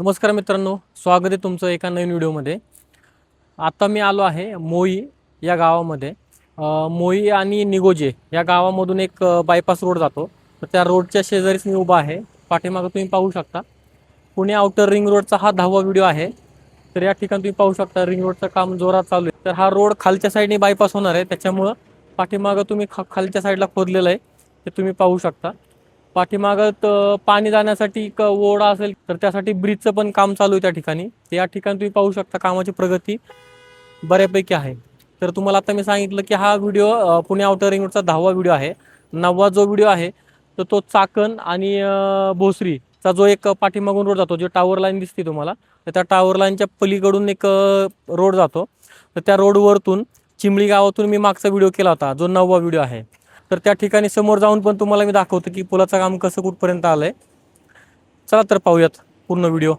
नमस्कार मित्रांनो स्वागत आहे तुमचं एका नवीन व्हिडिओमध्ये. आता मी आलो आहे मोई या गावामध्ये. मोई आणि निगोजे या गावामधून एक बायपास रोड जातो. तर त्या रोडच्या शेजारीच मी उभा आहे. पाठीमागं तुम्ही पाहू शकता. पुणे आउटर रिंग रोडचा हा दहावा व्हिडिओ आहे. तर या ठिकाणी तुम्ही पाहू शकता रिंग रोडचं काम जोरात चालू आहे. तर हा रोड खालच्या साईडने बायपास होणार आहे. त्याच्यामुळं पाठीमागं तुम्ही खा खालच्या साईडला खोदलेलं आहे. ते तुम्ही पाहू शकता. पाठीमागत पाणी जाण्यासाठी एक ओढा असेल तर त्यासाठी ब्रिजचं पण काम चालू आहे त्या ठिकाणी. या ठिकाणी तुम्ही पाहू शकता कामाची प्रगती बऱ्यापैकी आहे. तर तुम्हाला आता मी सांगितलं की हा व्हिडिओ पुणे आउटर रिंग रोडचा दहावा व्हिडिओ आहे. नववा जो व्हिडिओ आहे तर तो चाकण आणि भोसरीचा जो एक पाठीमागून रोड जातो जो टावर लाईन दिसते तुम्हाला तर त्या टावर लाईनच्या पलीकडून एक रोड जातो. तर त्या रोडवरतून चिमळी गावातून मी मागचा व्हिडिओ केला होता जो नववा व्हिडिओ आहे. तर त्या ठिकाणी समोर जाऊन पण तुम्हाला मी दाखवतो की पुलाचं काम कसं कुठपर्यंत आलंय. चला तर पाहूयात पूर्ण व्हिडिओ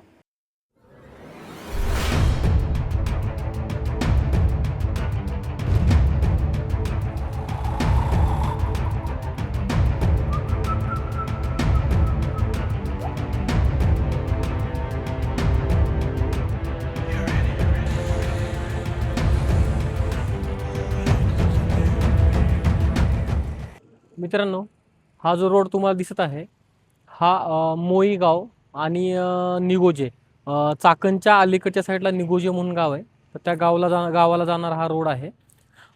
मित्रांनो हा जो रोड तुम्हाला दिसत आहे हा मोईगाव मोई गाव आणि निगोजे चाकणच्या अलीकडच्या साईडला निगोजे म्हणून गाव आहे. तर त्या गावला जा गावाला जाणारा हा रोड आहे.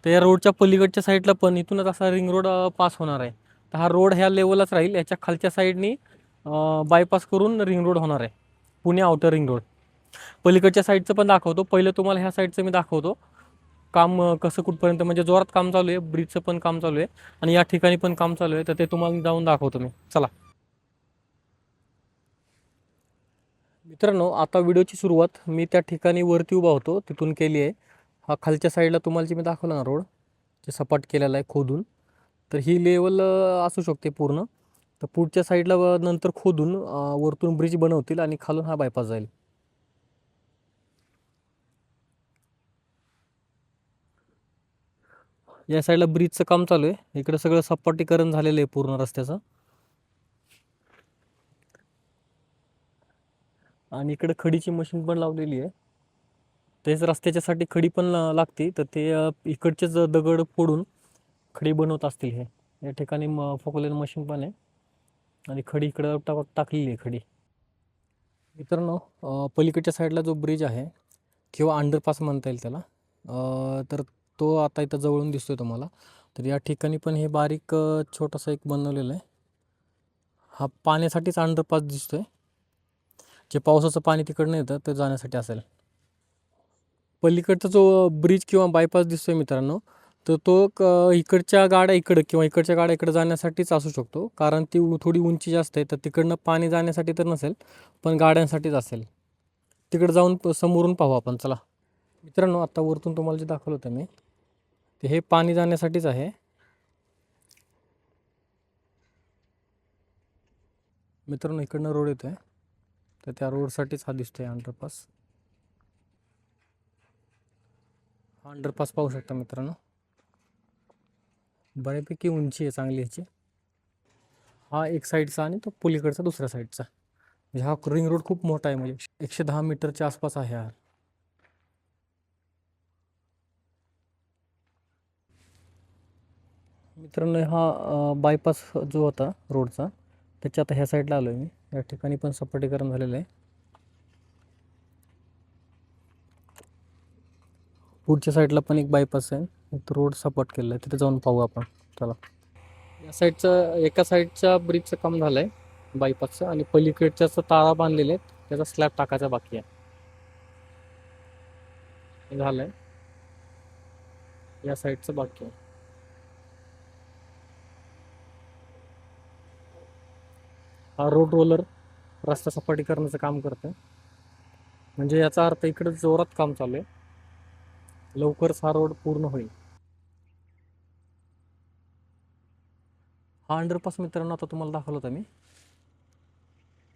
तर या रोडच्या पलीकडच्या साईडला पण इथूनच असा रिंग रोड पास होणार आहे. तर हा रोड ह्या लेवलच राहील. याच्या खालच्या साईडनी बायपास करून रिंग रोड होणार आहे. Pune outer ring road. पलीकडच्या साईडचं पण दाखवतो. पहिलं तुम्हाला ह्या साईडचं मी दाखवतो. काम कसं कुठपर्यंत म्हणजे जोरात काम चालू आहे ब्रिजचं पण काम चालू आहे आणि या ठिकाणी पण काम चालू आहे तर ते तुम्हाला जाऊन दाखवतो मी. चला. मित्रांनो आता व्हिडिओची सुरुवात मी त्या ठिकाणी वरती उभा होतो तिथून केली आहे. हा खालच्या साईडला तुम्हाला जे मी दाखवलं ना रोड जे सपाट केलेला आहे खोदून तर ही लेवल असू शकते पूर्ण. तर पुढच्या साईडला नंतर खोदून वरतून ब्रिज बनवतील आणि खालून हा बायपास जाईल. या साईडला ब्रिजचं काम चालू आहे. इकडं सगळं सपाटीकरण झालेलं आहे पूर्ण रस्त्याचं. आणि इकडं खडीची मशीन पण लावलेली आहे. तेच रस्त्याच्यासाठी खडी पण लागते. तर ते इकडचेच दगड फोडून खडी बनवत असतील हे. या ठिकाणी म फोकलेलं मशीन पण आहे. आणि खडी इकडं टाक टाकलेली आहे खडी. मित्रांनो पलीकडच्या साईडला जो ब्रिज आहे किंवा अंडरपास म्हणता येईल त्याला तर तो आता इथं जवळून दिसतो आहे तुम्हाला. तर या ठिकाणी पण हे बारीक छोटंसं छोटासा एक बनवलेलं आहे. हा पाण्यासाठीच अंडरपास आहे जे पावसाचं पाणी तिकडनं येतं ते जाण्यासाठी असेल. पलीकडचा जो ब्रिज किंवा बायपास दिसतो आहे मित्रांनो तर तो क- इकडच्या गाड्या इकडं किंवा इकडच्या गाड्या इकडं जाण्यासाठीच असू शकतो. कारण ती थोडी उंची जास्त आहे तर तिकडनं पाणी जाण्यासाठी तर नसेल पण गाड्यांसाठीच असेल. तिकडं जाऊन प- समोरून पाहू आपण चला. मित्रांनो आत्ता वरतून तुम्हाला जे दाखवलं होतं मी ते हे पाणी जाण्यासाठीच आहे. मित्रांनो इकडनं रोड येतो आहे तर त्या रोडसाठीच हा दिसतोय अंडरपास हा अंडरपास पाहू शकता मित्रांनो. बऱ्यापैकी उंची आहे चांगली ह्याची. हा एक साईडचा आणि तो पुलीकडचा दुसऱ्या साईडचा म्हणजे हा रिंग रोड खूप मोठा आहे. म्हणजे एकशे दहा मीटरच्या आसपास आहे हा. मित्रांनो हा बायपास जो होता रोडचा त्याच्या आता ह्या साईडला आलो आहे मी. या ठिकाणी पण सपाटीकरण झालेलं आहे. पुढच्या साईडला पण एक बायपास आहे. रोड सपाट केलेला आहे. तिथे जाऊन पाहू आपण. चला. या साईडचं एका साईडच्या ब्रिजचं काम झालं आहे बायपासचं आणि पलीकडच्याचं ताळा बांधलेले आहेत त्याचा स्लॅब टाकायचा बाकी आहे. झालं आहे या साईडचं बाकी आहे. हा रोड रोलर रस्ता सपाटी करण्याचं काम करतं म्हणजे याचा अर्थ इकडे जोरात काम चालू आहे. लवकरच हा रोड पूर्ण होईल. हा अंडरपास मित्रांनो आता तुम्हाला दाखवलं होतं मी.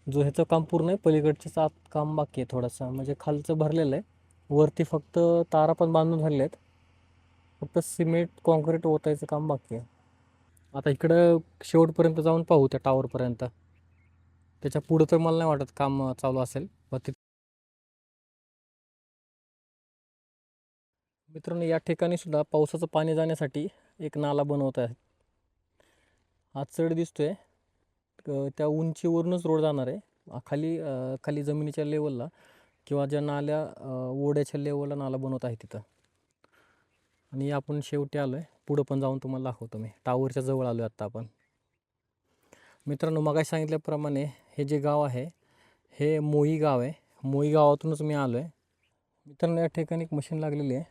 जो ह्याचं काम पूर्ण आहे पलीकडचंच आत काम बाकी आहे थोडंसं. म्हणजे खालचं भरलेलं आहे. वरती फक्त तारा पण बांधून झालेल्या आहेत. फक्त सिमेंट कॉन्क्रीट ओतायचं काम बाकी आहे. आता इकडं शेवटपर्यंत जाऊन पाहू त्या टावरपर्यंत त्याच्या पुढं तर मला नाही वाटत काम चालू असेल. मित्रांनो या ठिकाणी सुद्धा पावसाचं पाणी जाण्यासाठी एक नाला बनवत आहे हा चढ दिसतोय. त्या उंचीवरूनच रोड जाणार आहे. खाली खाली जमिनीच्या लेवलला किंवा ज्या नाल्या ओढ्याच्या लेवलला नाला बनवत आहे तिथं. आणि आपण शेवटी आलो आहे पुढं पण जाऊन तुम्हाला दाखवतो मी. टावरच्या जवळ आलो आहे आत्ता आपण. मित्रांनो मगाशी सांगितल्याप्रमाणे हे जे गाव आहे हे मोई गाव आहे. मोई गावातूनच मी आलो आहे मित्रांनो या ठिकाणी एक मशीन लागलेली आहे.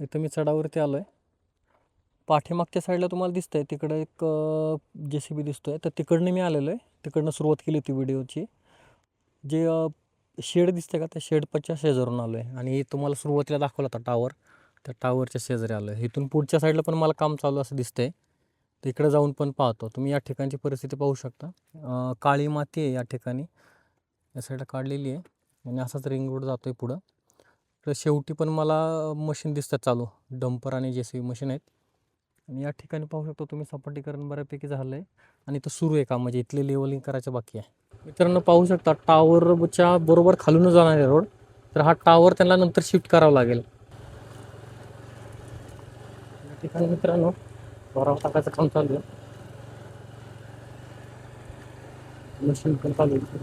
इथं मी चढावरती आलो आहे पाठीमागच्या साईडला तुम्हाला दिसतं आहे तिकडं एक जे सी बी दिसतो आहे तर तिकडनं मी आलेलो आहे. तिकडनं सुरुवात केली होती व्हिडिओची. जे शेड दिसते का त्या शेडपच्या शेजारून आलो आहे आणि तुम्हाला सुरुवातीला दाखवला होता टावर त्या टावरच्या शेजारी आलो आहे इथून पुढच्या साईडला पण मला काम चालू असं दिसतंय. तर इकडे जाऊन पण पाहतो. तुम्ही या ठिकाणची परिस्थिती पाहू शकता. काळी माती आहे या ठिकाणी. या साईडला काढलेली आहे. आणि असाच रिंग रोड जातो आहे पुढं. तर शेवटी पण मला मशीन दिसतात चालू. डंपर आणि जे सी बी मशीन आहेत. आणि या ठिकाणी पाहू शकतो तुम्ही सपाटीकरण बऱ्यापैकी झालं आहे आणि तर सुरू आहे का म्हणजे इथले लेवलिंग करायचं बाकी आहे. मित्रांनो पाहू शकता टावरच्या बरोबर खालूनच जाणार आहे रोड तर हा टावर त्यांना नंतर शिफ्ट करावा लागेल. या ठिकाणी मित्रांनो भराव टाकायचं काम चालू आहे. मशीन पण चालू आहे.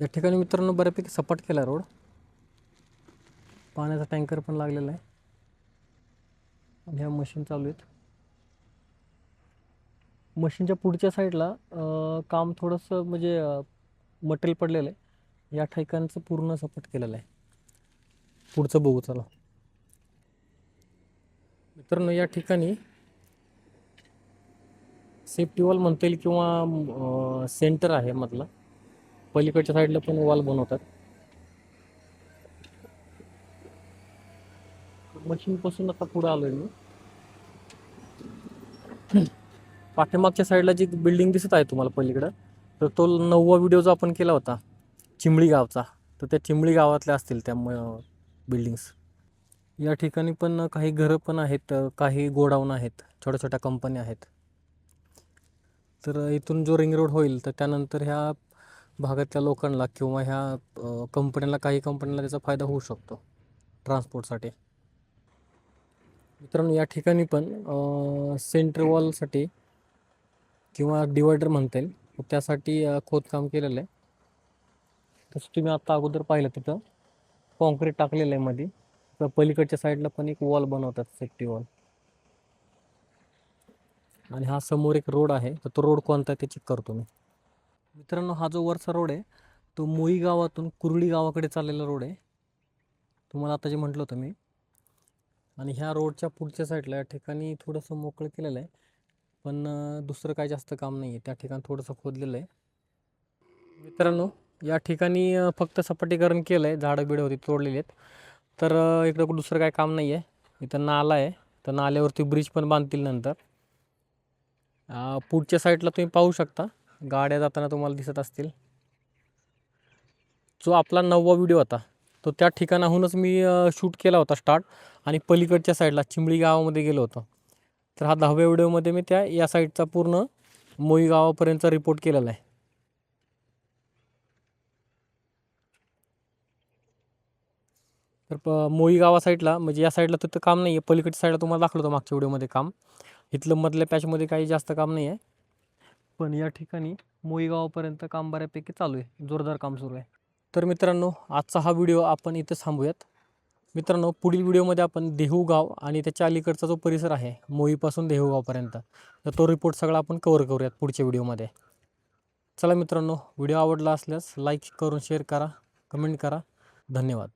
या ठिकाणी मित्रांनो बऱ्यापैकी सपाट केला रोड पाण्याचा टँकर पण लागलेला आहे. ह्या मशीन चालू आहेत. मशीनच्या पुढच्या साईडला काम थोडंसं म्हणजे मटेरियल पडलेलं आहे. या ठिकाणचं पूर्ण सपोर्ट केलेलं आहे. पुढचं बघू चला. मित्रांनो या ठिकाणी सेफ्टी वॉल म्हणता येईल किंवा सेंटर आहे मधला. पलीकडच्या साईडला पण वॉल बनवतात. मशीनपासून आता आता आलो आलोय मी. पाठीमागच्या साईडला जी बिल्डिंग दिसत आहे तुम्हाला पलीकडं तर तो नववा व्हिडिओ जो आपण केला होता चिंबळी गावचा तर त्या चिंबळी गावातल्या असतील त्या बिल्डिंग्स. या ठिकाणी पण काही घरं पण आहेत काही गोडाऊन आहेत छोट्या छोट्या कंपन्या आहेत. तर इथून जो रिंग रोड होईल तर त्यानंतर ह्या भागातल्या लोकांना किंवा ह्या कंपन्यांना काही कंपन्यांना त्याचा फायदा होऊ शकतो ट्रान्सपोर्टसाठी. मित्रांनो या ठिकाणी पण सेंटर वॉलसाठी किंवा डिवायडर म्हणता येईल. त्यासाठी खोदकाम केलेलं आहे. तसं तुम्ही आत्ता अगोदर पाहिलं तिथं कॉन्क्रीट टाकलेलं आहे मध्ये तर पलीकडच्या साईडला पण एक वॉल बनवतात सेफ्टी वॉल आणि हा समोर एक रोड आहे. तर तो रोड कोणता आहे ते चेक करतो मी. मित्रांनो हा जो वरचा रोड आहे तो मोई गावातून कुर्डी गावाकडे चाललेला रोड आहे. तुम्हाला आता जे म्हटलं होतं मी आणि ह्या रोडच्या पुढच्या साईडला या ठिकाणी थोडंसं मोकळं केलेलं आहे. पण दुसरं काय जास्त काम नाही आहे त्या ठिकाणी थोडंसं खोदलेलं आहे. मित्रांनो या ठिकाणी फक्त सपाटीकरण केलं आहे झाडं बिडं होती तोडलेली आहेत. तर इकडं दुसरं काय काम नाही आहे इथं नाला आहे. तर नाल्यावरती ब्रिज पण बांधतील नंतर. पुढच्या साईडला तुम्ही पाहू शकता. गाड्या जाताना तुम्हाला दिसत असतील. जो आपला नववा व्हिडिओ होता तो त्या ठिकाणाहूनच मी शूट केला होता स्टार्ट. आणि पलीकडच्या साईडला चिंबळी गावामध्ये गेलो होतो. तर हा दहाव्या व्हिडिओमध्ये मी त्या या साईडचा पूर्ण मोई गावापर्यंतचा रिपोर्ट केलेला आहे. तर प मोई गावा साईडला म्हणजे या साईडला तिथं काम नाही आहे पलीकडच्या साईडला तुम्हाला दाखवलं होतं मागच्या व्हिडिओमध्ये काम. इथलं मधल्या पॅचमध्ये काही जास्त काम नाही आहे पण या ठिकाणी मोई गावापर्यंत काम बऱ्यापैकी चालू आहे जोरदार काम सुरू आहे. तर मित्रांनो आजचा हा व्हिडिओ आपण इथं थांबूयात. मित्रांनो पुढील व्हिडिओमध्ये आपण देहू गाव आणि त्याच्या अलीकडचा जो परिसर आहे मोईपासून देहू गावपर्यंत तर तो रिपोर्ट सगळा आपण कवर करूयात पुढच्या व्हिडिओमध्ये. चला मित्रांनो व्हिडिओ आवडला असल्यास लाईक करून शेअर करा कमेंट करा. धन्यवाद.